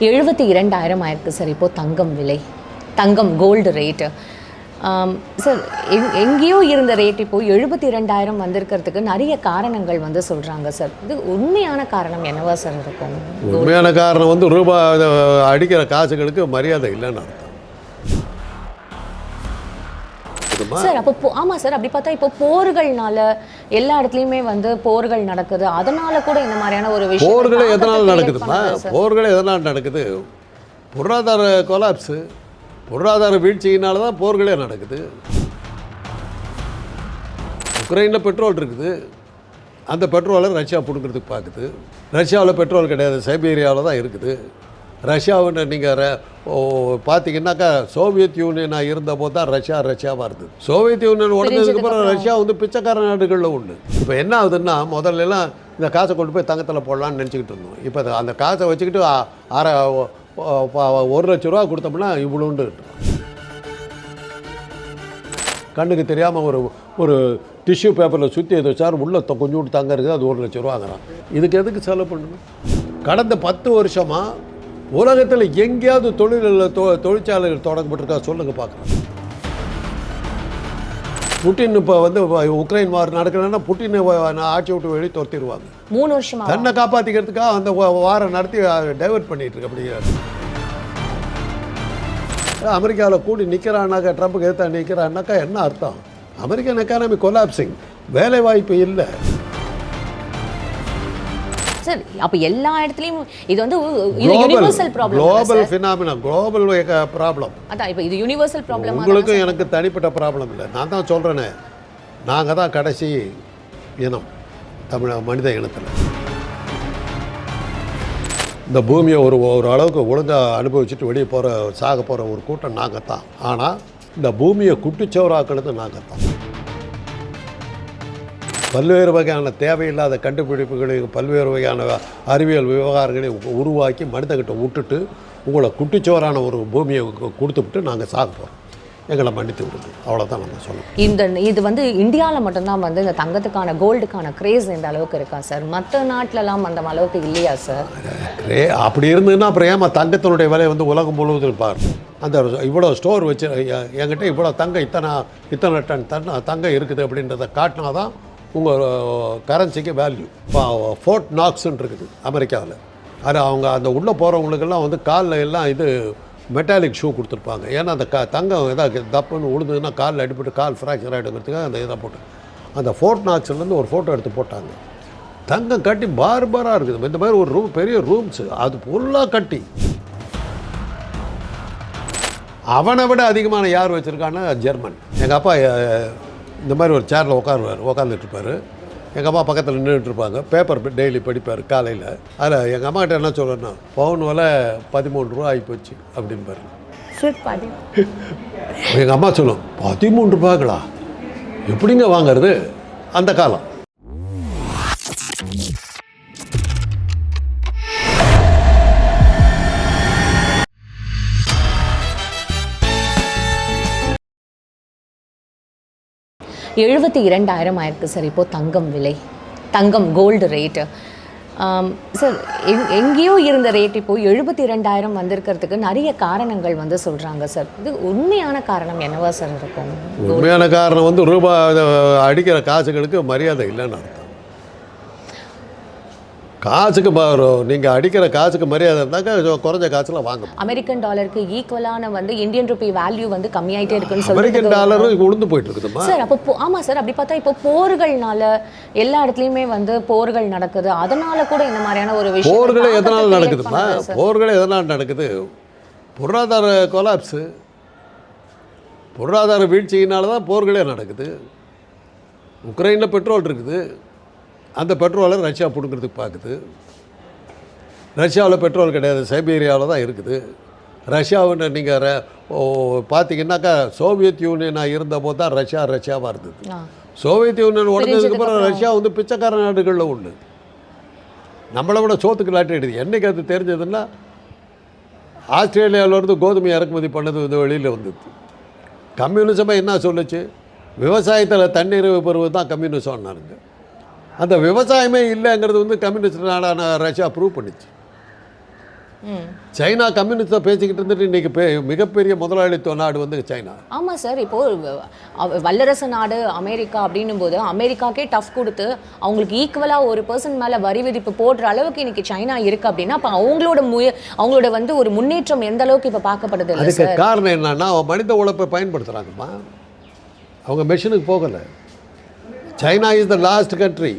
எழுபத்தி இரண்டாயிரம் ஆயிருக்கு சார் இப்போது தங்கம் விலை. தங்கம் கோல்டு ரேட்டு சார் எங் எங்கேயோ இருந்த ரேட் இப்போது எழுபத்தி ரெண்டாயிரம் வந்திருக்கிறதுக்கு நிறைய காரணங்கள் வந்து சொல்கிறாங்க சார் இது உண்மையான காரணம் என்னவா சார் இருக்கும்? உண்மையான காரணம் வந்து ரூபாய் அடிக்கிற காசுகளுக்கு மரியாதை இல்லைன்னு புரியுதுமா? சார் அப்போ ஆமாம் சார் அப்படி பார்த்தா இப்போ போர்கள்னால எல்லா இடத்துலையுமே வந்து போர்கள் நடக்குது. அதனால கூட இந்த மாதிரியான ஒரு விஷயம் போர்களே எதனால் நடக்குதுமா. போர்களே எதனால் நடக்குது? பொருளாதார கொலாப்ஸு. பொருளாதார வீழ்ச்சியினால தான் போர்களே நடக்குது. உக்ரைனில் பெட்ரோல் இருக்குது. அந்த பெட்ரோலை ரஷ்யா பிடுங்கிறதுக்கு பார்க்குது ரஷ்யாவில் பெட்ரோல் கிடையாது. சைபீரியாவில் தான் இருக்குது. ரஷ்யாவுன்னு நீங்கள் பார்த்தீங்கன்னாக்கா சோவியத் யூனியனாக இருந்தபோது தான் ரஷ்யா ரஷ்யாவாக இருந்தது. சோவியத் யூனியன் உடனதுக்கு அப்புறம் ரஷ்யா வந்து பிச்சைக்கார நாடுகளில் உண்டு. இப்போ என்ன ஆகுதுன்னா முதல்ல எல்லாம் இந்த காசை கொண்டு போய் தங்கத்தில் போடலாம்னு நினச்சிக்கிட்டு இருந்தோம். இப்போ அந்த காசை வச்சுக்கிட்டு அரை ஒரு லட்ச ரூபா கொடுத்தோம்னா இவ்வளோண்டு கண்ணுக்கு தெரியாமல் ஒரு ஒரு டிஷ்யூ பேப்பரில் சுற்றி எது வச்சார் உள்ள கொஞ்சோண்டு தங்க இருக்குது அது ஒரு லட்ச ரூபாங்கிறான் இதுக்கு எதுக்கு செலவு பண்ணணும்? கடந்த பத்து வருஷமாக உலகத்தில் எங்கேயாவது தொழிலில் தொ தொழிற்சாலைகள் தொடங்கப்பட்டிருக்கா சொல்லுங்க பார்க்கலாம். புட்டின் இப்போ வந்து உக்ரைன் வார் நடக்கணும்னா புட்டினை ஆட்சி விட்டு வெளியே துரத்திடுவாங்க. மூணு வருஷமா? தன்னை காப்பாற்றிக்கிறதுக்காக அந்த வாரம் நடத்தி டைவர்ட் பண்ணிட்டு இருக்கு அப்படிங்கிறார் அமெரிக்காவில் கூடி நிற்கிறான்னாக்கா ட்ரம்ப்புக்கு எதிர்த்தா நிற்கிறான்னாக்கா என்ன அர்த்தம்? அமெரிக்கன் எக்கானமி கொலாப்சிங் வேலை வாய்ப்பு இல்லை. சார் அப்போ எல்லா இடத்துலையும் இது வந்து இது universal problem global phenomena global problem அதான் இப்போ இது யூனிவர்சல் ப்ராப்ளம் உங்களுக்கும் எனக்கு தனிப்பட்ட ப்ராப்ளம் இல்லை. நான் தான் சொல்கிறேனே நாங்கள் தான் கடைசி இனம் தமிழ மனித இனத்தில். இந்த பூமியை ஒரு ஒரு அளவுக்கு ஒழுங்காக அனுபவிச்சுட்டு வெளியே போகிற சாக போகிற ஒரு கூட்டம் நாங்கள் தான். ஆனால் இந்த பூமியை குட்டிச்சவராக்கிறது நாங்கள் தான். பல்வேறு வகையான தேவையில்லாத கண்டுபிடிப்புகளையும் பல்வேறு வகையான அறிவியல் விவகாரங்களையும் உ- உருவாக்கி மனிதகிட்ட விட்டுட்டு உங்களை குட்டிச்சோரான ஒரு பூமியை கொடுத்துவிட்டு நாங்கள் சாக போகிறோம் எங்களை மன்னித்து விடுங்க. அவ்வளோதான் நம்ம சொல்லணும். இந்த இது வந்து இந்தியாவில் மட்டும்தான் வந்து இந்த தங்கத்துக்கான கோல்டுக்கான கிரேஸ் இந்த அளவுக்கு இருக்கா சார் மற்ற நாட்டிலலாம் அந்த அளவுக்கு இல்லையா சார் ரே அப்படி இருந்ததுன்னா அப்புறம் ஏமா தங்கத்தினுடைய விலை வந்து உலகம் முழுவதும் பாரு. அந்த இவ்வளோ ஸ்டோர் வச்சு என்கிட்ட இவ்வளோ தங்கம் இத்தனை இத்தனை டன் தன் தங்கம் இருக்குது அப்படின்றத காட்டினா தான் உங்கள் கரன்சிக்கு வேல்யூ இப்போ ஃபோர்ட் நாக்ஸ்ன்னு இருக்குது அமெரிக்காவில். அது அவங்க அந்த உள்ளே போகிறவங்களுக்கெல்லாம் வந்து காலில் எல்லாம் இது மெட்டாலிக் ஷூ கொடுத்துருப்பாங்க. ஏன்னா அந்த க தங்கம் எதாவது தப்புன்னு உழுதுன்னா காலில் அடிபட்டு கால் ஃப்ராக்சர் ஆகிடுங்கிறதுக்காக அந்த இதை போட்டு அந்த ஃபோர்ட் நாக்ஸ்லேருந்து ஒரு ஃபோட்டோ எடுத்து போட்டாங்க. தங்கம் கட்டி பார்பராக இருக்குது. இந்த மாதிரி ஒரு ரூம் பெரிய ரூம்ஸு அது ஃபுல்லாக கட்டி. அவனை விட அதிகமான யார் வச்சுருக்கான்னா ஜெர்மன். எங்கள் அப்பா இந்த மாதிரி ஒரு சேரில் உட்காருவார் உட்காந்துட்டு இருப்பார் எங்கள் அம்மா பக்கத்தில் நின்றுட்டு இருப்பாங்க பேப்பர் டெய்லி படிப்பார் காலையில். அதில் எங்கள் அம்மா கிட்ட என்ன சொல்கிறேன்னா பவுன் விலை பதிமூணு ரூபா ஆகிப்போச்சு அப்படின்பாரு எங்கள் அம்மா சொல்லும் பதிமூணு ரூபாய்களா எப்படிங்க வாங்குறது? அந்த காலம். எழுபத்தி இரண்டாயிரம் ஆயிருக்கு சார். இப்போது தங்கம் விலை. தங்கம் கோல்டு ரேட்டு சார் எங் எங்கேயோ இருந்த ரேட் இப்போது எழுபத்தி ரெண்டாயிரம் வந்திருக்கிறதுக்கு நிறைய காரணங்கள் வந்து சொல்கிறாங்க சார். இது உண்மையான காரணம் என்னவா சார் இருக்கும்? உண்மையான காரணம் வந்து ரூபாய் அடிக்கிற காசுகளுக்கு மரியாதை இல்லைன்னு அர்த்தம். காசுக்கு நீங்கள் அடிக்கிற காசுக்கு மரியாதை இருந்தாக்கா குறைஞ்ச காசில் வாங்க. அமெரிக்கன் டாலருக்கு ஈக்குவலான வந்து இந்தியன் ருபி வேல்யூ வந்து கம்மியாயிட்டே இருக்குன்னு அமெரிக்கன் சொல்லிட்டு டாலரும் உளுந்து போயிட்டு இருக்குதுமா சார் அப்போ போ- ஆமா சார் அப்படி பார்த்தா இப்போ போர்கள்னால எல்லா இடத்துலையுமே வந்து போர்கள் நடக்குது. அதனால கூட இந்த மாதிரியான ஒரு விஷயம் போர்களே எதனால் நடக்குதுமா. போர்களே எதனால் நடக்குது? பொருளாதார கொலாப்ஸு. பொருளாதார வீழ்ச்சியினால தான் போர்களே நடக்குது. உக்ரைனில் பெட்ரோல் இருக்குது. அந்த பெட்ரோலை ரஷ்யா பிடுங்கிறதுக்கு பார்க்குது. ரஷ்யாவில் பெட்ரோல் கிடையாது சைபீரியாவில் தான் இருக்குது. ரஷ்யாவுன்னு நீங்கள் பார்த்தீங்கன்னாக்கா சோவியத் யூனியனாக இருந்தபோது தான் ரஷ்யா ரஷ்யாவாக இருந்தது. சோவியத் யூனியன் உடனதுக்கு அப்புறம் ரஷ்யா வந்து பிச்சைக்கார நாடுகளில் உண்டு. நம்மளை விட சோத்துக்கு லாட்டி அடிது என்னைக்கு அது தெரிஞ்சதுன்னா ஆஸ்திரேலியாவிலேருந்து கோதுமை இறக்குமதி பண்ணது வந்து வெளியில் வந்தது. கம்யூனிசமே என்ன சொல்லுச்சு? விவசாயத்தில் தண்ணீர் பெறுவது தான் கம்யூனிசம்னாருங்க. அந்த விவசாயமே இல்லைங்கிறது வந்து கம்யூனிஸ்ட் நாடான ரஷ்யா ப்ரூவ் பண்ணிச்சு. சைனா கம்யூனிஸ்டை பேசிக்கிட்டு இருந்துட்டு இன்னைக்கு பெ மிகப்பெரிய முதலாளித்துவ நாடு வந்து சைனா. ஆமாம் சார் இப்போ அவ- வல்லரசு நாடு அமெரிக்கா அப்படின்னும் போது அமெரிக்காக்கே டஃப் கொடுத்து அவங்களுக்கு ஈக்குவலாக ஒரு பர்சன் மேலே வரி விதிப்பு போடுற அளவுக்கு இன்னைக்கு சைனா இருக்கு அப்படின்னா அப்போ அவங்களோட முய அவங்களோட வந்து ஒரு முன்னேற்றம் எந்த அளவுக்கு இப்போ பார்க்கப்படுது இல்லை அதுக்கு காரணம் என்னன்னா மனித உழைப்பை பயன்படுத்துகிறாங்கம்மா அவங்க மெஷினுக்கு போகலை. China is the last country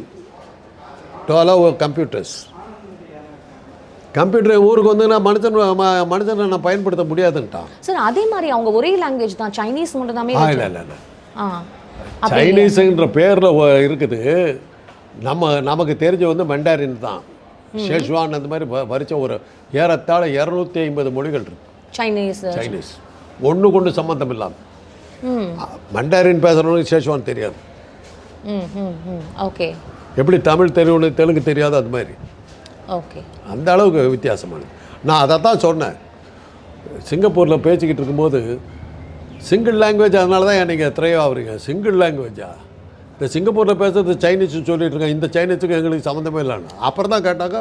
to allow computers computer ஊருக்கு வந்துன்னா மனுஷன் ம- மனுஷனை நான் பயன்படுத்த முடியாதுன்ட்டான். சார் அதே மாதிரி அவங்க ஒரே லாங்குவேஜ் தான். சைனீஸ் மட்டும் ஆ இல்லை இல்லை இல்லை. சைனீஸுன்ற பேரில் இருக்குது. நம்ம நமக்கு தெரிஞ்ச வந்து மெண்டாரின் தான். ஷெஷ்வான் அந்த மாதிரி வரிச்ச ஒரு ஏறத்தாழ இரநூத்தி ஐம்பது மொழிகள் இருக்கு. சைனீஸ் சைனீஸ் ஒன்று கொண்டு சம்மந்தம் இல்லாமல் மண்டாரின் பேசுகிறவனுக்கு ஷெஷ்வான் தெரியாது. ஓகே எப்படி தமிழ் தெரியவனுக்கு தெலுங்கு தெரியாதோ அது மாதிரி. ஓகே. அந்த அளவுக்கு வித்தியாசமானது. நான் அதை தான் சொன்னேன். சிங்கப்பூரில் பேசிக்கிட்டு இருக்கும்போது சிங்கிள் லாங்குவேஜ் அதனால தான் நீங்கள் ஆகுறீங்க சிங்கிள் லாங்குவேஜா இந்த சிங்கப்பூரில் பேசுறது சைனீஸ் சொல்லிட்டு இருக்கேன் இந்த சைனீஸுக்கு எங்களுக்கு சம்மந்தமே இல்லைன்னு. அப்புறம் தான் கேட்டாங்க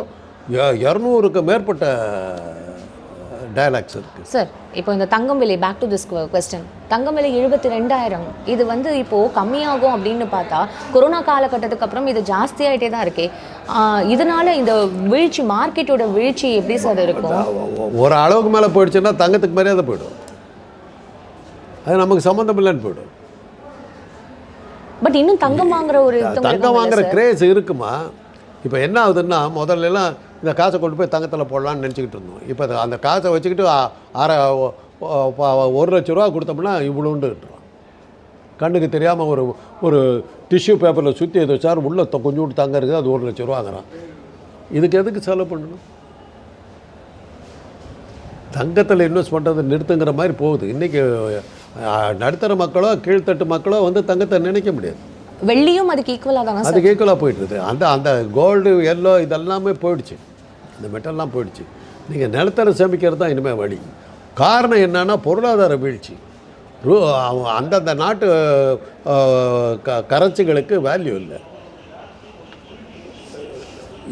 இரநூறுக்கு மேற்பட்ட டயலாக்ஸ் இருக்குது சார் இப்போ இந்த தங்கம் விலை பேக் டு திஸ் கொஸ்டின் தங்கம் விலை எழுபத்தி ரெண்டாயிரம் இது வந்து இப்போ கம்மியாகும் அப்படின்னு பார்த்தா கொரோனா காலகட்டத்துக்கு அப்புறம் இது ஜாஸ்தியாயிட்டே தான் இருக்கே. இதனால இந்த வீழ்ச்சி மார்க்கெட்டோட வீழ்ச்சி எப்படி சார் இருக்கும்? ஒரு அளவுக்கு மேலே போயிடுச்சுன்னா தங்கத்துக்கு மரியாதை போயிடும். அது நமக்கு சம்மந்தம் இல்லைன்னு போயிடும். பட் இன்னும் தங்கம் வாங்குற ஒரு தங்கம் வாங்குற? கிரேஸ் இருக்குமா? இப்போ என்ன ஆகுதுன்னா முதல்லலாம் இந்த காசை கொண்டு போய் தங்கத்தில் போடலான்னு நினச்சிக்கிட்டு இருந்தோம். இப்போ அந்த காசை வச்சுக்கிட்டு அரை ஒரு லட்ச ரூபா கொடுத்தோம்னா இவ்வளோண்டுட்டுறான் கண்ணுக்கு தெரியாமல் ஒரு ஒரு டிஷ்யூ பேப்பரில் சுற்றி எது வச்சார் உள்ளே கொஞ்சோண்டு தங்க இருக்குது அது ஒரு லட்ச ரூபாங்கிறான். இதுக்கு எதுக்கு செலவு பண்ணணும்? தங்கத்தில் இன்வெஸ்ட் பண்ணுறது நிறுத்துங்கிற மாதிரி போகுது. இன்றைக்கி நடுத்தர மக்களோ கீழ்த்தட்டு மக்களோ வந்து தங்கத்தை நினைக்க முடியாது. வெள்ளியும் அதுக்கு ஈக்குவலாக தானே அதுக்கு ஈக்குவலாக போயிட்டுருது அந்த அந்த கோல்டு எல்லோ இதெல்லாமே போயிடுச்சு. இந்த மெட்டல்லாம் போயிடுச்சு. நீங்கள் நிலத்தர சேமிக்கிறது தான் இனிமேல் வழி. காரணம் என்னன்னா பொருளாதார வீழ்ச்சி. ரூ அந்தந்த நாட்டு க கரன்சிகளுக்கு வேல்யூ இல்லை.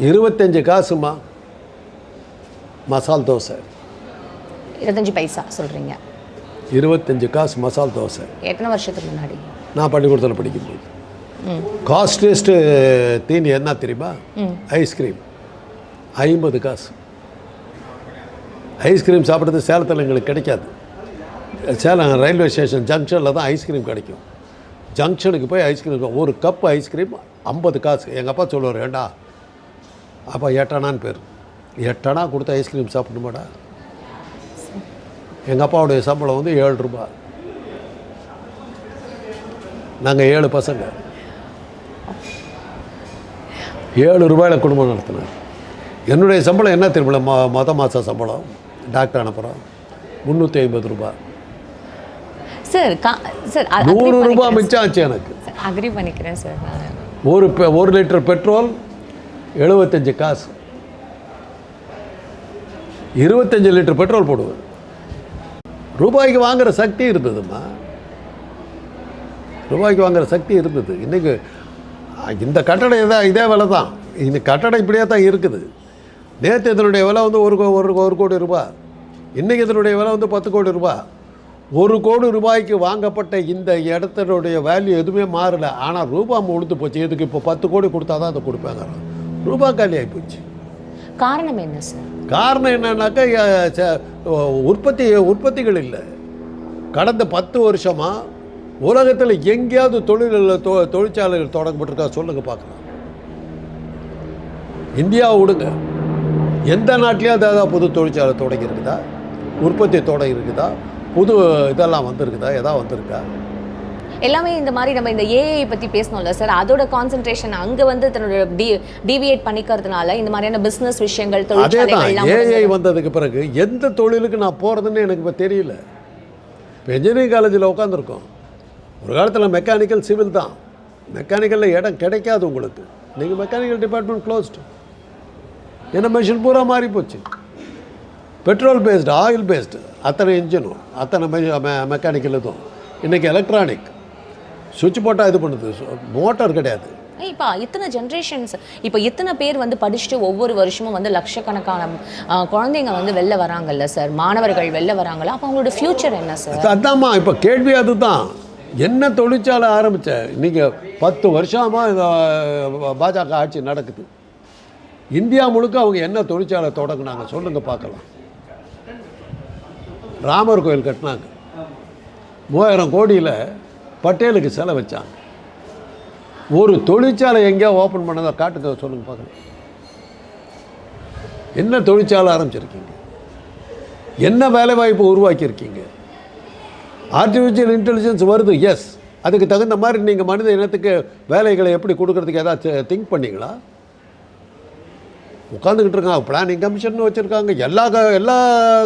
இருபத்தஞ்சு காசுமா? மசால் தோசை. இருபத்தஞ்சு பைசா சொல்றீங்க. இருபத்தஞ்சு காசு மசால் தோசை. எத்தனை வருஷத்துக்கு முன்னாடி? நான் பள்ளிக்கூடத்தில் படிக்கும்போது. காஸ்ட்லியஸ்ட்டு தீனி என்ன தெரியுமா? ஐஸ்கிரீம் ஐம்பது காசு. ஐஸ்கிரீம் சாப்பிட்றது சேலத்தில் எங்களுக்கு கிடைக்காது. சேலம் ரயில்வே ஸ்டேஷன் ஜங்ஷனில் தான் ஐஸ்கிரீம் கிடைக்கும். ஜங்ஷனுக்கு போய் ஐஸ்கிரீம் ஒரு கப் ஐஸ்கிரீம் ஐம்பது காசு. எங்கள் அப்பா சொல்லுவார் ஏண்டா? அப்போ எட்டனான்னு பேர். எட்டனா கொடுத்து ஐஸ்கிரீம் சாப்பிடணுமாடா? எங்கள் அப்பாவுடைய சம்பளம் வந்து ஏழு ரூபாய். நாங்கள் ஏழு பசங்க. ஏழு ரூபாயில் குடும்பம் நடத்தினேன் என்னுடைய சம்பளம் என்ன திரும்ப மொ மொத மாத சம்பளம். டாக்டர் அனுப்புகிறோம் முந்நூற்றி ஐம்பது ரூபாய் சார் சார் நூறு ரூபாய் மிச்சம் ஆச்சு எனக்கு. அக்ரி பண்ணிக்கிறேன் சார் ஒரு பெ- ஒரு லிட்டர் பெட்ரோல் எழுபத்தஞ்சு காசு. இருபத்தஞ்சு லிட்டர் பெட்ரோல் போடுவேன். ரூபாய்க்கு வாங்குற சக்தி இருந்ததும்மா. ரூபாய்க்கு வாங்குற சக்தி இருந்தது. இன்றைக்கி இந்த கட்டடம் இதே இதே விலை தான் இந்த கட்டடம் இப்படியே தான் இருக்குது. நேற்று இதனுடைய விலை வந்து ஒரு ஒரு ஒரு கோடி ரூபாய். இன்றைக்கி இதனுடைய விலை வந்து பத்து கோடி ரூபாய். ஒரு கோடி ரூபாய்க்கு வாங்கப்பட்ட இந்த இடத்தினுடைய வேல்யூ எதுவுமே மாறல. ஆனால் ரூபா உளுத்து போச்சு. இதுக்கு இப்போ பத்து கோடி கொடுத்தா தான் அதை கொடுப்பாங்க. ரூபா காலி ஆகி போச்சு. காரணம் என்ன சார் காரணம் என்னன்னாக்கா உற்பத்தி உற்பத்திகள் இல்லை. கடந்த பத்து வருஷமாக உலகத்தில் எங்கேயாவது தொழிலில் தொ தொழிற்சாலைகள் தொடங்கப்பட்டிருக்கா சொல்லுங்க பார்க்கலாம். இந்தியாவை விடுங்க. எந்த நாட்டிலையாவது ஏதாவது புது தொழிற்சாலை தொடங்கி இருக்குதா உற்பத்தி தொடங்கி இருக்குதா புது இதெல்லாம் வந்திருக்குதா? எதாவது வந்திருக்கா? எல்லாமே இந்த மாதிரி நம்ம இந்த ஏஐ பற்றி பேசணும்ல சார். அதோட கான்சென்ட்ரேஷன் அங்கே வந்து தன்னோட டி டிவியேட் பண்ணிக்கிறதுனால இந்த மாதிரியான பிஸ்னஸ் விஷயங்கள் தொழிற்சாலைகள் ஏஐ. வந்ததுக்கு பிறகு எந்த தொழிலுக்கு நான் போகிறதுன்னு எனக்கு இப்போ தெரியல. இப்போ இன்ஜினியரிங் காலேஜில் உட்காந்துருக்கோம் ஒரு காலத்தில் மெக்கானிக்கல் சிவில் தான். மெக்கானிக்கலில் இடம் கிடைக்காது உங்களுக்கு. நீங்கள் மெக்கானிக்கல் டிபார்ட்மெண்ட் க்ளோஸ்டு ஏன்னா மெஷின் பூரா மாறி போச்சு பெட்ரோல் பேஸ்டு ஆயில் பேஸ்டு அத்தனை இன்ஜினும் அத்தனை மெக்கானிக்கல் இதுவும் இன்றைக்கி எலக்ட்ரானிக் சுவிட்ச் போட்டால் இது பண்ணுது. மோட்டார் கிடையாது. இப்போ இத்தனை ஜென்ரேஷன்ஸ் இப்போ இத்தனை பேர் வந்து படிச்சுட்டு ஒவ்வொரு வருஷமும் வந்து லட்சக்கணக்கான குழந்தைங்க வந்து வெளில வராங்கல்ல சார் மாணவர்கள் வெளில வராங்கல்ல அப்போ அவங்களோட ஃப்யூச்சர் என்ன சார் அதாம்மா இப்போ கேள்வி அதுதான். என்ன தொழிற்சாலை ஆரம்பித்த நீங்கள் பத்து வருஷமாக பாஜக ஆட்சி நடக்குது. இந்தியா முழுக்க அவங்க என்ன தொழிற்சாலை தொடங்கினாங்க சொல்லுங்கள் பார்க்கலாம். ராமர் கோயில் கட்டினாங்க. மூவாயிரம் கோடியில் பட்டேலுக்கு செலை வச்சாங்க. ஒரு தொழிற்சாலை எங்கேயோ ஓப்பன் பண்ணதை காட்டுக்க சொல்லுங்க பார்க்கலாம். என்ன தொழிற்சாலை ஆரம்பிச்சிருக்கீங்க? என்ன வேலைவாய்ப்பு உருவாக்கியிருக்கீங்க? ஆர்டிஃபிஷியல் இன்டெலிஜென்ஸ் வருது எஸ் அதுக்கு தகுந்த மாதிரி நீங்கள் மனித இனத்துக்கு வேலைகளை எப்படி கொடுக்கறதுக்கு ஏதாச்சும் திங்க் பண்ணீங்களா? உட்காந்துக்கிட்டு இருக்காங்க. பிளானிங் கமிஷன் வச்சுருக்காங்க. எல்லா எல்லா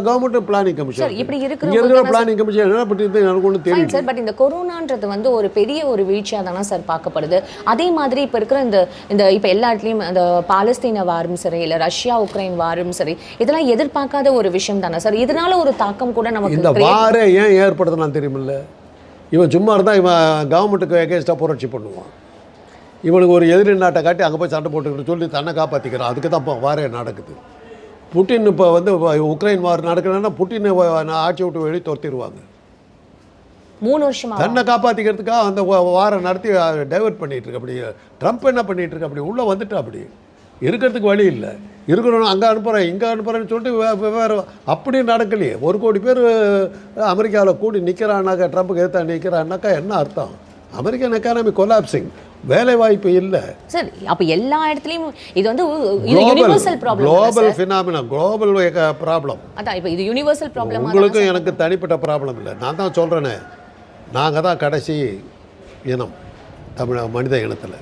கவர்மெண்ட்டும் பிளானிங் கமிஷன் இப்படி இருக்கிற தானே பிளானிங் கமிஷன் என்ன பண்ணிட்டு எனக்கு ஒன்றும் ஃபைன் தெரியல சார் பட் இந்த கொரோனான்றது வந்து ஒரு பெரிய ஒரு வீழ்ச்சியாக தானே சார் பார்க்கப்படுது. அதே மாதிரி இப்போ இருக்கிற இந்த இந்த இப்போ எல்லா இடத்துலையும் இந்த பாலஸ்தீன வாரும் சரி இல்லை ரஷ்யா உக்ரைன் வாரும் சரி இதெல்லாம் எதிர்பார்க்காத ஒரு விஷயம் தானே சார் இதனால ஒரு தாக்கம் கூட நமக்கு இந்த வாரே ஏன் ஏற்படுத்தினான் தெரியுமில்ல? இவன் சும்மா இருந்தால் இவன் கவர்மெண்ட்டுக்கு எகேன்ஸ்டாக புரட்சி பண்ணுவான். இவனுக்கு ஒரு எதிரி நாட்டை காட்டி அங்கே போய் சண்டை போட்டுக்கிட்டு சொல்லி தன்னை காப்பாற்றிக்கிறான் அதுக்கு தான் இப்போ வாரே நடக்குது? புட்டின் இப்போ வந்து உக்ரைன் வார் நடக்கணும்னா புட்டினை ஆட்சி விட்டு வெளியே துரத்திடுவாங்க. மூணு வருஷமா? தன்னை காப்பாற்றிக்கிறதுக்காக அந்த வாரம் நடத்தி டைவர்ட் பண்ணிட்டு இருக்கு அப்படி ட்ரம்ப் என்ன பண்ணிட்டு இருக்கு அப்படி உள்ளே வந்துட்டு அப்படி. இருக்கிறதுக்கு வழி இல்லை. இருக்கிறவங்க அங்கே அனுப்புகிறேன் இங்கே அனுப்புகிறேன்னு சொல்லிட்டு வேறு அப்படி நடக்கலையே. ஒரு கோடி பேர் அமெரிக்காவில் கூடி நிற்கிறான்னாக்கா ட்ரம்ப்புக்கு எதிர்த்தா நிற்கிறான்னாக்கா என்ன அர்த்தம்? அமெரிக்கன் எக்கானமி கொலாப்சிங் வேலை வாய்ப்பு இல்லை. சார் அப்ப எல்லா இடத்துலயும் இது வந்து இது universal problem global phenomena global problem அதான் இப்போ இது யுனிவர்சல் ப்ராப்ளமா உங்களுக்கும் எனக்கு தனிப்பட்ட ப்ராப்ளம் இல்லை. நான் தான் சொல்கிறேனே நாங்கள் தான் கடைசி இனம் தமிழ் மனித இனத்தில்.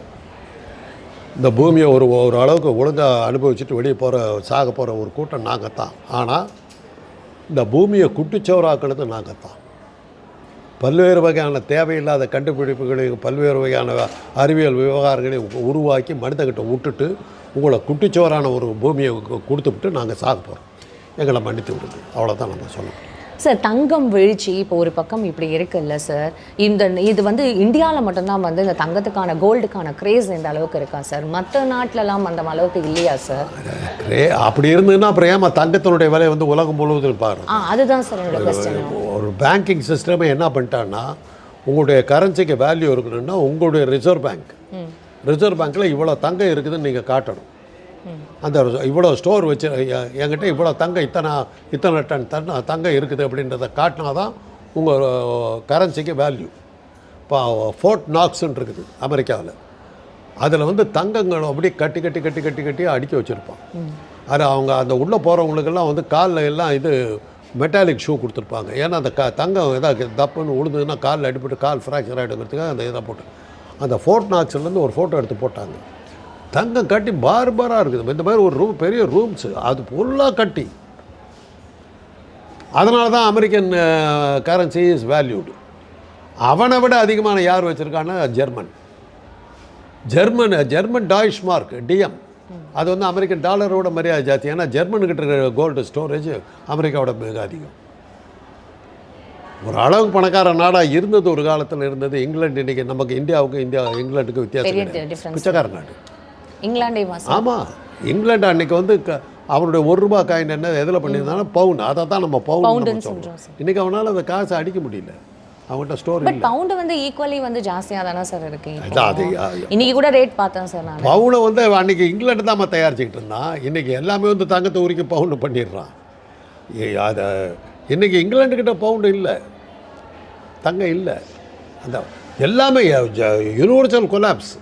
இந்த பூமியை ஒரு ஒரு அளவுக்கு ஒழுங்காக அனுபவிச்சுட்டு வெளியே போகிற சாக போகிற ஒரு கூட்டம் நாங்கள் தான். ஆனால் இந்த பூமியை குட்டிச்சோறாக்குனது நாங்கள் தான். பல்வேறு வகையான தேவையில்லாத கண்டுபிடிப்புகளையும் பல்வேறு வகையான அறிவியல் விவகாரங்களையும் உருவாக்கி மனிதகிட்ட விட்டுட்டு உங்களை குட்டிச்சோறான ஒரு பூமியை கு- கொடுத்துவிட்டு நாங்கள் சாக போகிறோம் எங்களை மன்னித்து விடுது அவ்வளோதான் நம்ம சொல்லணும். சார் தங்கம் வீழ்ச்சி. இப்போ ஒரு பக்கம் இப்படி இருக்குல்ல சார் இந்த இது வந்து இந்தியாவில் மட்டும்தான் வந்து இந்த தங்கத்துக்கான கோல்டுக்கான கிரேஸ் இந்த அளவுக்கு இருக்கா சார் மற்ற நாட்டிலலாம் அந்த அளவுக்கு இல்லையா சார் அப்படி இருந்ததுன்னா அப்புறம் ஏமா தங்கத்தினுடைய விலை வந்து உலகம் முழுவதும் பாரு ஆ அதுதான் சார் ஒரு பேங்கிங் சிஸ்டமே என்ன பண்ணிட்டான்னா உங்களுடைய கரன்சிக்கு வேல்யூ இருக்கணும்னா உங்களுடைய ரிசர்வ் பேங்க் ரிசர்வ் பேங்க்கில் இவ்வளோ தங்கம் இருக்குதுன்னு நீங்கள் காட்டணும். அந்த இவ்வளோ ஸ்டோர் வச்சு என்கிட்ட இவ்வளோ தங்கம் இத்தனை இத்தனை டன் தன் தங்கம் இருக்குது அப்படின்றத காட்டினா தான் உங்கள் கரன்சிக்கு வேல்யூ இப்போ ஃபோர்ட் நாக்ஸ்ன்னு இருக்குது அமெரிக்காவில். அதில் வந்து தங்கங்கள் அப்படியே கட்டி கட்டி கட்டி கட்டி கட்டி அடிக்க வச்சுருப்பான். அது அவங்க அந்த உள்ளே போகிறவங்களுக்கெல்லாம் வந்து காலில் எல்லாம் இது மெட்டாலிக் ஷூ கொடுத்துருப்பாங்க. ஏன்னா அந்த க தங்கம் எதாவது தப்புன்னு விழுந்ததுன்னா காலில் அடிபட்டு கால் ஃப்ராக்சர் ஆகிடுங்கிறதுக்காக அந்த இதை போட்டு அந்த ஃபோர்ட் நாக்ஸ்லேருந்து ஒரு ஃபோட்டோ எடுத்து போட்டாங்க. தங்கம் கட்டி பார் பாராக இருக்குது இந்த மாதிரி ஒரு ரூம் பெரிய ரூம்ஸு அது ஃபுல்லாக கட்டி. அதனால தான் அமெரிக்கன் கரன்சி இஸ் வேல்யூடு அவனை விட அதிகமான யார் வச்சுருக்கான்னா German German German Deutsche mark DM அது வந்து அமெரிக்கன் டாலரோட மரியாதை ஜாஸ்தி. ஏன்னா ஜெர்மனுக்கிட்ட இருக்கிற கோல்டு ஸ்டோரேஜ் அமெரிக்காவோட மிக அதிகம். ஒரு அளவுக்கு பணக்கார நாடாக இருந்தது ஒரு காலத்தில் இருந்தது. இங்கிலாந்து இன்னைக்கு நமக்கு இந்தியாவுக்கு இந்தியா இங்கிலாந்துக்கு வித்தியாசம். பிச்சைக்கார நாடு. இங்கிலாண்டே வா சார் ஆமாம் இங்கிலாந்து அன்னைக்கு வந்து அவனுடைய ஒரு ரூபாய் காயின் என்ன எதில் பண்ணியிருந்தாலும் பவுன் அதை தான் நம்ம பவுன் இன்னைக்கு அவனால் அந்த காசை அடிக்க முடியல. அவன்கிட்ட ஸ்டோர் பட் பவுண்டு வந்து ஈக்குவலி வந்து ஜாஸ்தியாக தானே சார் இருக்கு. அது இன்னைக்கு கூட ரேட் பார்த்தேன் சார் நான். பவுனை வந்து அன்னைக்கு இங்கிலாந்து தான் தயாரிச்சுக்கிட்டு இருந்தான். இன்னைக்கு எல்லாமே வந்து தங்கத்தை உரிக்கி பவுண்டு பண்ணிடுறான். அதை இன்னைக்கு இங்கிலாந்து கிட்ட பவுண்டு இல்லை. தங்கம் இல்லை. அந்த எல்லாமே யூனிவர்சல் கொலாப்ஸ்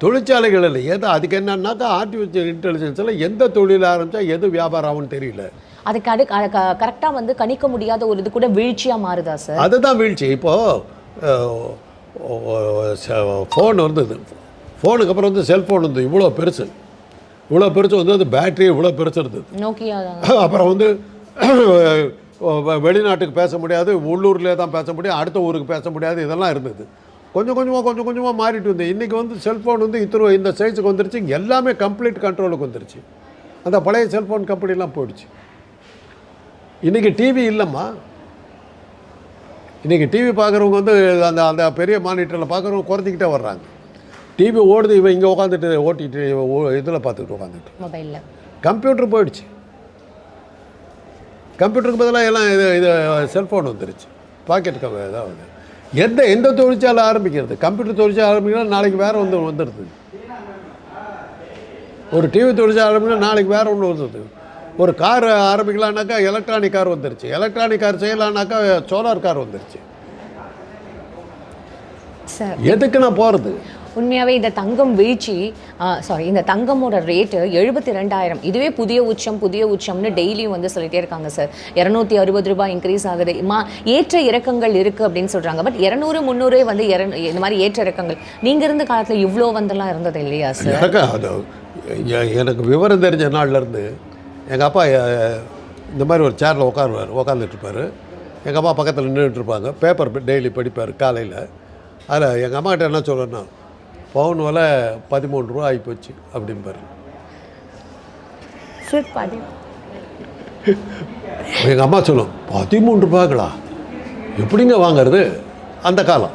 தொழிற்சாலைகள் எது அதுக்கு என்னன்னாக்கா ஆர்டிஃபிஷியல் இன்டெலிஜென்ஸில் எந்த தொழில் ஆரம்பித்தா எது வியாபாரம் ஆகும்னு தெரியல அதுக்கு அடு கரெக்டாக வந்து கணிக்க முடியாத ஒரு இது கூட வீழ்ச்சியாக மாறுதா சார் அதுதான் வீழ்ச்சி. இப்போது ஃபோன் வந்தது. ஃபோனுக்கு அப்புறம் வந்து செல்ஃபோன் வந்து இவ்வளோ பெருசு. இவ்வளோ பெருசு வந்து அது பேட்டரி இவ்வளோ பெருசு இருந்தது. நோக்கியா அப்புறம் வந்து வெளிநாட்டுக்கு பேச முடியாது உள்ளூர்லேயே தான் பேச முடியும் அடுத்த ஊருக்கு பேச முடியாது இதெல்லாம் இருந்தது. கொஞ்சம் கொஞ்சமாக கொஞ்சம் கொஞ்சமாக மாறிட்டு வந்து இன்றைக்கி வந்து செல்ஃபோன் வந்து இத்தனை இந்த சைஸுக்கு வந்துருச்சு. எல்லாமே கம்ப்ளீட் கண்ட்ரோலுக்கு வந்துருச்சு. அந்த பழைய செல்ஃபோன் கம்பெனிலாம் போயிடுச்சு. இன்றைக்கி டிவி இல்லைம்மா. இன்றைக்கி டிவி பார்க்குறவங்க வந்து அந்த அந்த பெரிய மானிட்டரில் பார்க்குறவங்க குறைஞ்சிக்கிட்டே வர்றாங்க. டிவி ஓடுது இவன் இங்கே உட்காந்துட்டு ஓட்டிட்டு இதில் பார்த்துட்டு உட்காந்துட்டு மொபைலில் கம்ப்யூட்டர் போயிடுச்சு. கம்ப்யூட்டருக்கு பதிலாக எல்லாம் இது இது செல்ஃபோன் வந்துருச்சு. பாக்கெட் கவ ஏதாவது. எந்த எந்த தொழிற்சாலை ஆரம்பிக்கிறது? கம்ப்யூட்டர் தொழிற்சாலை ஆரம்பிக்கணும் நாளைக்கு வேறு வந்து வந்துடுது. ஒரு டிவி தொழிற்சாலை ஆரம்பிக்கணும் நாளைக்கு வேறு ஒன்று வந்துடுது. ஒரு கார் ஆரம்பிக்கலான்னாக்கா எலக்ட்ரானிக் கார் வந்துருச்சு. எலக்ட்ரானிக் கார் செய்யலான்னாக்கா சோலார் கார் வந்துருச்சு. எதுக்கு நான் போகிறது உண்மையாகவே இந்த தங்கம் வீழ்ச்சி சாரி இந்த தங்கமோட ரேட்டு எழுபத்தி ரெண்டாயிரம் இதுவே புதிய உச்சம் புதிய உச்சம்னு டெய்லியும் வந்து சொல்லிகிட்டே இருக்காங்க சார் இரநூத்தி அறுபது ரூபாய் இன்க்ரீஸ் ஆகுது. மா ஏற்ற இறக்கங்கள் இருக்குது அப்படின்னு சொல்கிறாங்க பட் இரநூறு முந்நூறு வந்து இரண் இந்த மாதிரி ஏற்ற இறக்கங்கள். நீங்கள் இருந்த காலத்தில் இவ்வளோ வந்தெல்லாம் இருந்தது இல்லையா சார் எனக்கு எனக்கு விவரம் தெரிஞ்ச நாள்லேருந்து எங்கள் அப்பா இந்த மாதிரி ஒரு சேரில் உட்காருவார் உட்காந்துட்டுருப்பார் எங்கள் அம்மா பக்கத்தில் நின்றுட்டு இருப்பாங்க. பேப்பர் டெய்லி படிப்பார் காலையில். அதில் எங்கள் அம்மாக்கிட்ட என்ன சொல்கிறேன்னா பவுன் விலை பதிமூணு ரூபா ஆகிப்போச்சு அப்படிம்பாரு சார் பாதி. எங்கள் அம்மா சொல்லும் பதிமூணு ரூபாய்களா எப்படிங்க வாங்குறது? அந்த காலம்.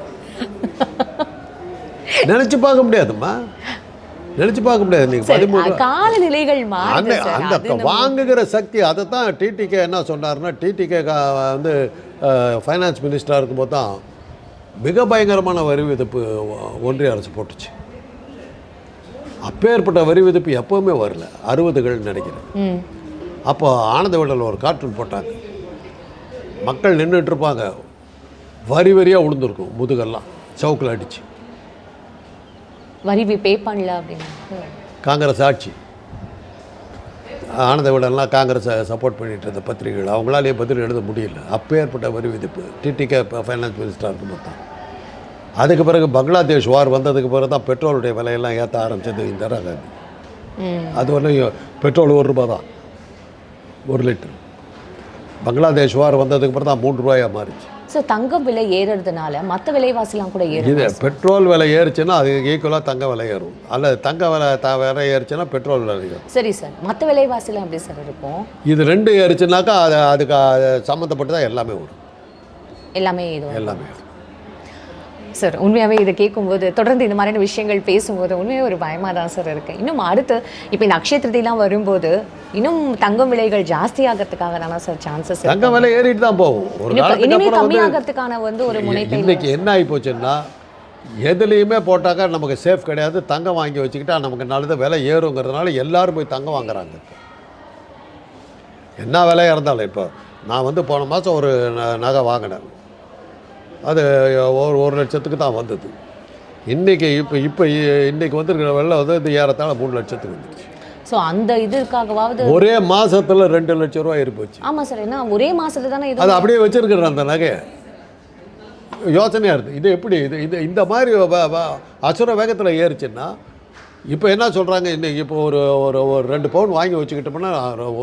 நினச்சி பார்க்க முடியாதும்மா. நினச்சி பார்க்க முடியாது. நீங்கள் பதிமூணு காலநிலைகள் அந்த அந்த வாங்குகிற சக்தி அதை தான் டிடிகே என்ன சொன்னார்னா டிடிகே வந்து ஃபைனான்ஸ் மினிஸ்டராக இருக்கும்போது தான் மிக பயங்கரமான வரி விதிப்பு ஒன்றிய அரசு போட்டுச்சு. அப்பேற்பட்ட வரி விதிப்பு எப்போவுமே வரல. அறுபதுகள் நினைக்கிறேன். அப்போ ஆனந்த விடல் ஒரு கார்ட்டூன் போட்டாங்க. மக்கள் நின்றுட்டு இருப்பாங்க. வரி வரியாக விழுந்திருக்கும் முதுகெல்லாம். சவுக்கில் அடிச்சு. வரி பே பண்ணல அப்படின்னு. காங்கிரஸ் ஆட்சி. ஆனந்த விடலாம் காங்கிரஸை சப்போர்ட் பண்ணிட்டு இருந்த பத்திரிகைகள் அவங்களாலேயே பதில் எழுத முடியல. அப்பேற்பட்ட வரி விதிப்பு. டிடிகே ஃபைனான்ஸ் மினிஸ்டராக இருக்கும்போது தான் அதுக்கு பிறகு பங்களாதேஷ் வார் வந்ததுக்கு பிறகு தான் பெட்ரோலுடைய விலையெல்லாம் ஏற்ற ஆரம்பிச்சது இந்திரா காந்தி. அது வரலையும் பெட்ரோல் ஒரு ரூபா தான். ஒரு லிட்டர். பங்களாதேஷ் வார் வந்ததுக்கு பிறகு தான் மூணு ரூபாயாக மாறிச்சு. ஸோ தங்கம் விலை ஏறுறதுனால மற்ற விலைவாசிலாம் கூட ஏறும். இது பெட்ரோல் விலை ஏறுச்சுன்னா அது ஈக்குவலாக தங்க விலை ஏறும். அல்லது தங்க விலை த விலை ஏறுச்சுன்னா பெட்ரோல் விலை ஏறும். சரி சார் மற்ற விலைவாசிலாம் எப்படி சார் இருக்கும்? இது ரெண்டு ஏறிச்சுனாக்கா அது அதுக்கு அது சம்மந்தப்பட்டு தான் எல்லாமே வரும் எல்லாமே இது எல்லாமே சார் உண்மையாகவே இதை கேட்கும்போது தொடர்ந்து இந்த மாதிரியான விஷயங்கள் பேசும்போது உண்மையாக ஒரு பயமாக தான் சார் இருக்குது இன்னும் அடுத்து இப்போ இந்த அக்ஷய வரும்போது இன்னும் தங்கம் விலைகள் ஜாஸ்தி ஆகிறதுக்காக தானே சார் சான்சஸ் தங்க விலை ஏறிட்டு தான் போகும். இனிமே கம்மியாகிறதுக்கான வந்து ஒரு முனைப்பை இன்னைக்கு என்ன ஆகி போச்சுன்னா எதுலேயுமே போட்டாக்கா நமக்கு சேஃப் கிடையாது. தங்கம் வாங்கி வச்சுக்கிட்டா நமக்கு நல்லது விலை ஏறுங்கிறதுனால எல்லாரும் போய் தங்கம் வாங்குறாங்க என்ன விலையாக இருந்தாலும் இப்போ நான் வந்து போன மாதம் ஒரு நகை வாங்கினேன். அது ஒரு ஒரு லட்சத்துக்கு தான் வந்தது. இன்றைக்கி இப்போ இப்போ இன்றைக்கி வந்திருக்கிற வெள்ளை வந்து இது ஏறத்தாழ மூணு லட்சத்துக்கு வந்துருச்சு. ஸோ அந்த இதுக்காகவாவது ஒரே மாசத்துல ரெண்டு லட்ச ரூபா ஏறி போச்சு. ஆமாம் சார் ஏன்னா ஒரே மாசத்துல தானே இது அது அப்படியே வச்சிருக்கிறேன் அந்த நகையை. யோசனையாக இருக்குது இது எப்படி இது இது இந்த மாதிரி அசுர வேகத்தில் ஏறுச்சுன்னா இப்போ என்ன சொல்கிறாங்க இன்னைக்கு இப்போ ஒரு ஒரு ஒரு ரெண்டு பவுன் வாங்கி வச்சுக்கிட்டோம்னா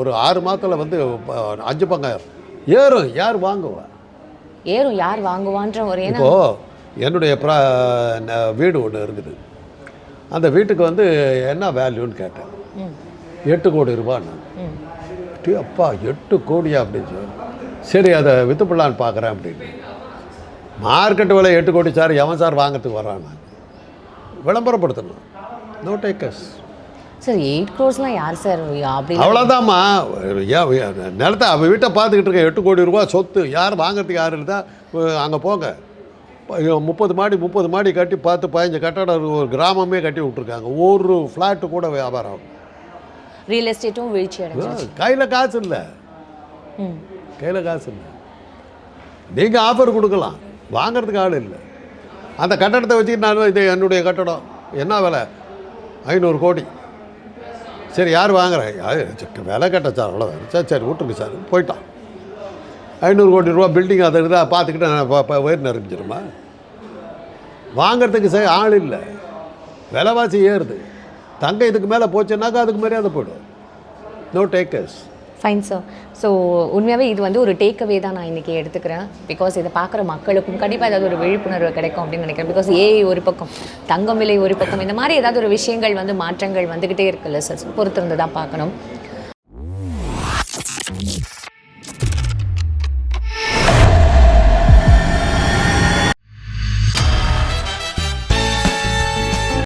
ஒரு ஆறு மாதத்தில் வந்து அஞ்சு பங்காயிரம். ஏறும். யார் வாங்குவா? ஏறும் யார் வாங்குவான்ற ஒரு இப்போது என்னுடைய ப்ரா வீடு ஒன்று இருக்குது. அந்த வீட்டுக்கு வந்து என்ன வேல்யூன்னு கேட்டேன். எட்டு கோடி ரூபான்னு. அப்பா எட்டு கோடியா அப்படின்னு சொல்லி. சரி அதை வித்துப்படலான்னு பார்க்குறேன் அப்படின்னு. மார்க்கெட் விலை எட்டு கோடி சார் எவன் சார் வாங்கிறதுக்கு வர்றான் நான். விளம்பரப்படுத்தணும். நோ டேக்கர்ஸ் சார் எயிட் க்ரோர்ஸ்லாம் யார் சார் அப்படி அவ்வளோதாம்மா நிலத்தை அவள் வீட்டை பார்த்துக்கிட்டு இருக்க எட்டு கோடி ரூபா சொத்து. யார் வாங்குறதுக்கு யார் இருந்தால் அங்கே போங்க. முப்பது மாடி முப்பது மாடி கட்டி பார்த்து பதினஞ்சு கட்டடம். ஒரு கிராமமே கட்டி விட்ருக்காங்க ஒரு ஃப்ளாட்டு கூட வியாபாரம் ரியல் எஸ்டேட்டும் வீழ்ச்சி கையில் காசு இல்லை. கையில் காசு இல்லை. நீங்கள் ஆஃபர் கொடுக்கலாம். வாங்குறதுக்கு ஆள் இல்லை. அந்த கட்டடத்தை வச்சுக்கிட்டு நான் இது என்னுடைய கட்டடம். என்ன விலை? ஐநூறு கோடி. சரி யார் வாங்குறாங்க விலை கட்ட சார் அவ்வளோதான் சரி சரி விட்டுருங்க சார். போயிட்டான். ஐநூறு கோடி ரூபா பில்டிங் அதை இருந்தால் பார்த்துக்கிட்டு நான் ப- வயிறு நிரம்பிச்சிருமா வாங்குறதுக்கு சரி ஆள் இல்லை. விலைவாசி ஏறுது. தங்க இதுக்கு மேலே போச்சுன்னாக்கா அதுக்கு மரியாதை போய்டும். No takers fine sir so உண்மையாகவே இது வந்து ஒரு டேக்அவே தான் நான் இன்றைக்கி எடுத்துக்கிறேன். பிகாஸ் இதை பார்க்குற மக்களுக்கும் கண்டிப்பாக ஏதாவது ஒரு விழிப்புணர்வு கிடைக்கும் அப்படின்னு நினைக்கிறேன். பிகாஸ் ஏஐ ஒரு பக்கம் தங்கம் விலை ஒரு பக்கம் இந்த மாதிரி ஏதாவது ஒரு விஷயங்கள் வந்து மாற்றங்கள் வந்துக்கிட்டே இருக்குல்ல சார் பொறுத்திருந்து தான் பார்க்கணும்.